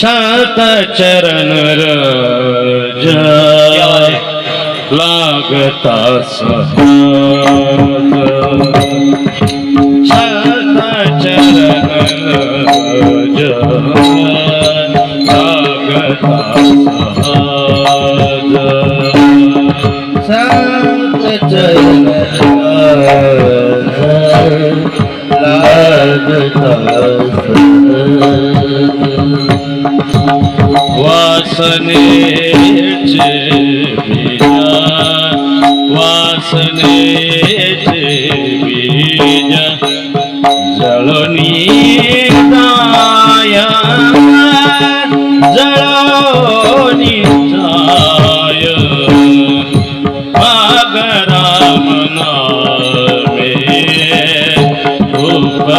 सात चरण रज लागता सहज शात चरण वासनेचे बीजा वासनेचे बीज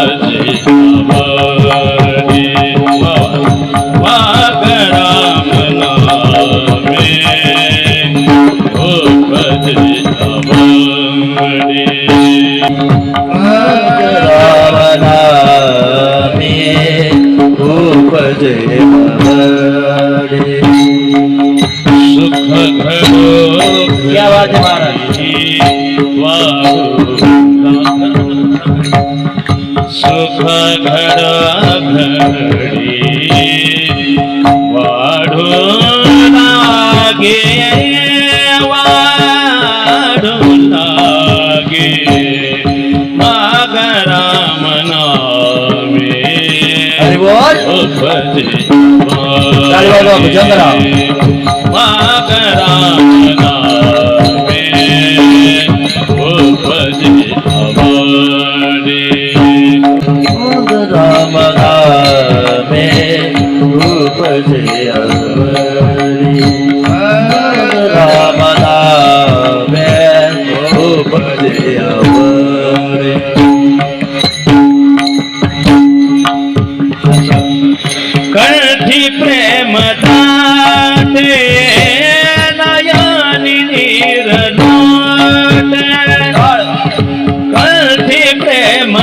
Hare सुख घड घडी वाढू लागे. वाढू. लागे माग राम नामे राव. मागराम नामे. प्रेम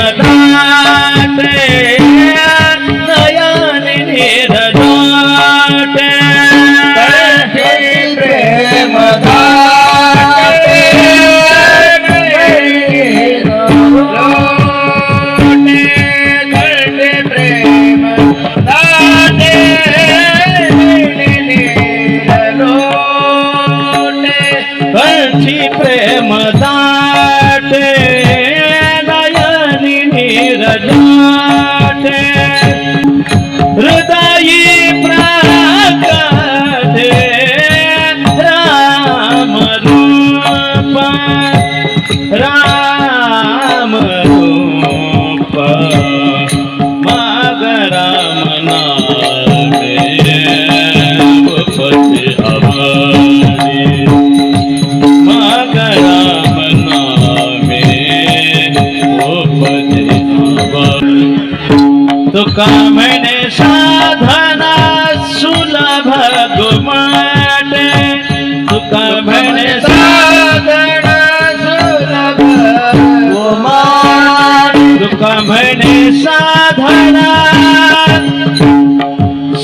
राम रूप माग राम नामे उपते अवरी माग राम नामे उपते अवरी साधना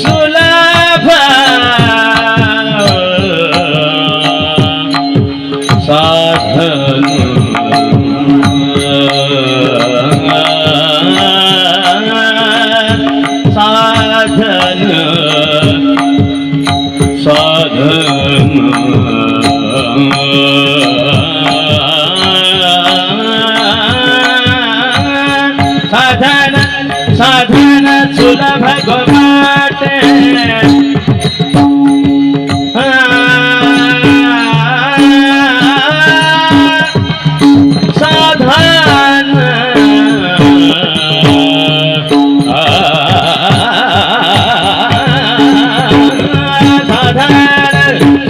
सुलभ साधन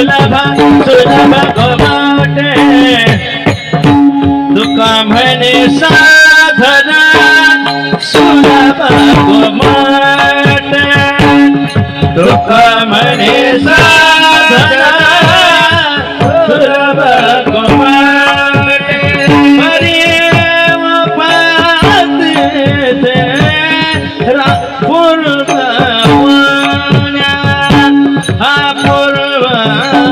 सुलभ सुलभ साधना सुलभ गोमाटे तुका साधना सुलभ गोमाटे हरी पात पूर्ण हा पूर्ण